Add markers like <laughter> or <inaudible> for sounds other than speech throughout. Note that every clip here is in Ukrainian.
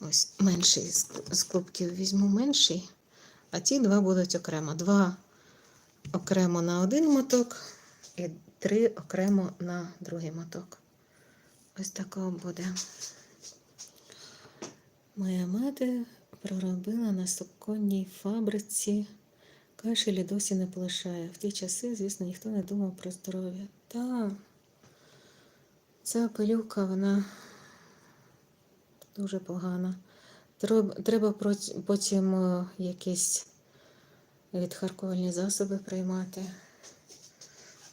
Ось менший з- клубків візьму менший, а ті два будуть окремо. Два окремо на один моток і три окремо на другий моток. Ось такого буде. Моя мати проробила на суконній фабриці. Кашелі досі не полишає. В ті часи, звісно, ніхто не думав про здоров'я. Та ця пилюка, вона дуже погана. Треба потім е, якісь відхаркувальні засоби приймати.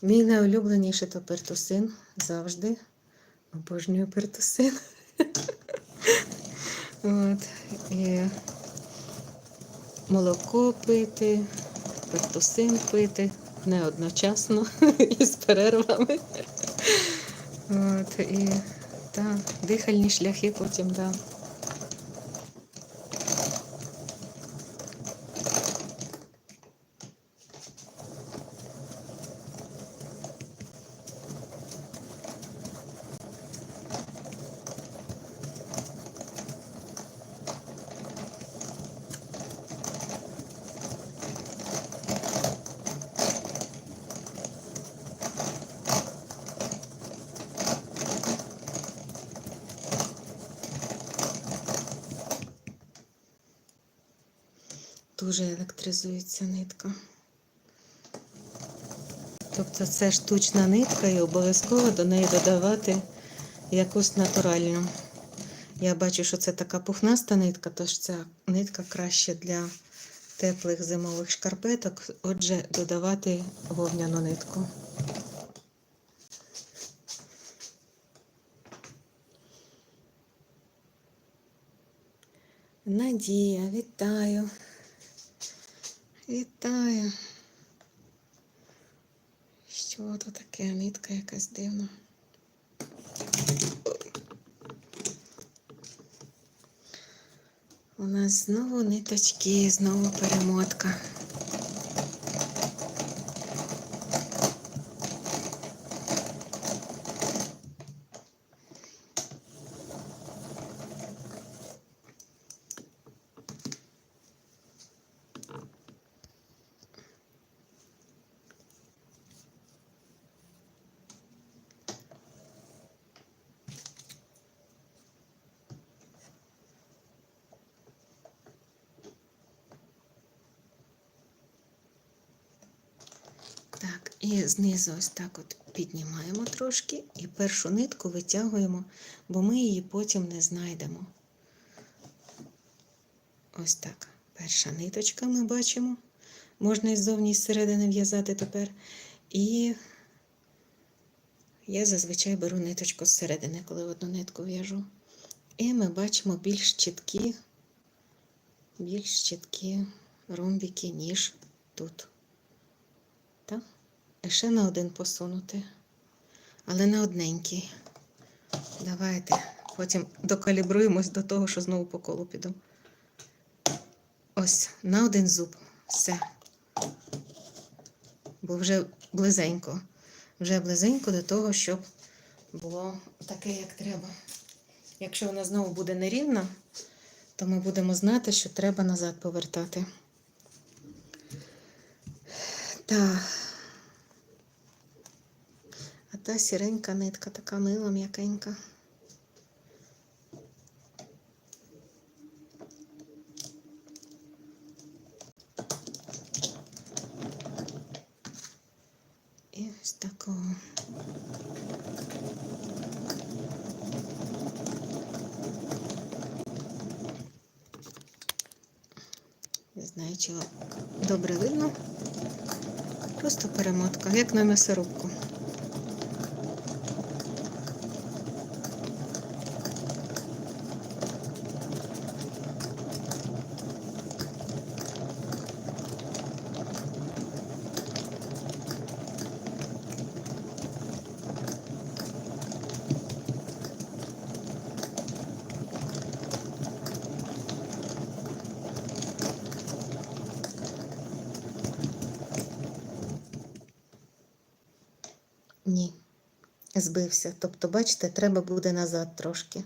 Мій найулюбленіший то пертусин завжди. Обожнюю пертусин. <laughs> От. І молоко пити, пертусин пити не одночасно <laughs> і з перервами. От, і та, дихальні шляхи потім, да. Дуже електризується нитка. Тобто це штучна нитка і обов'язково до неї додавати якусь натуральну. Я бачу, що це така пухнаста нитка, тож ця нитка краще для теплих зимових шкарпеток. Отже, додавати вовняну нитку. Надія, вітаю. Вітаю. Що то таке? Нитка якась дивна. У нас знову ниточки, знову перемотка. Так, і знизу ось так от піднімаємо трошки і першу нитку витягуємо, бо ми її потім не знайдемо. Ось так. Перша ниточка ми бачимо. Можна і ззовні і зсередини в'язати тепер. І я зазвичай беру ниточку зсередини, коли одну нитку в'яжу. І ми бачимо більш чіткі, більш чіткі ромбики, ніж тут. Ще на один посунути, але на одненький. Давайте. Потім докалібруємось до того, що знову по колу піду. Ось, на один зуб. Все. Бо вже близенько. Вже близенько до того, щоб було таке, як треба. Якщо вона знову буде нерівна, то ми будемо знати, що треба назад повертати. Так. Та сіренька нитка така мила, м'якенька. І ось такого. Не знаю, чого добре видно. Просто перемотка, як на м'ясорубку. Ні, збився. Тобто, бачите, треба буде назад трошки.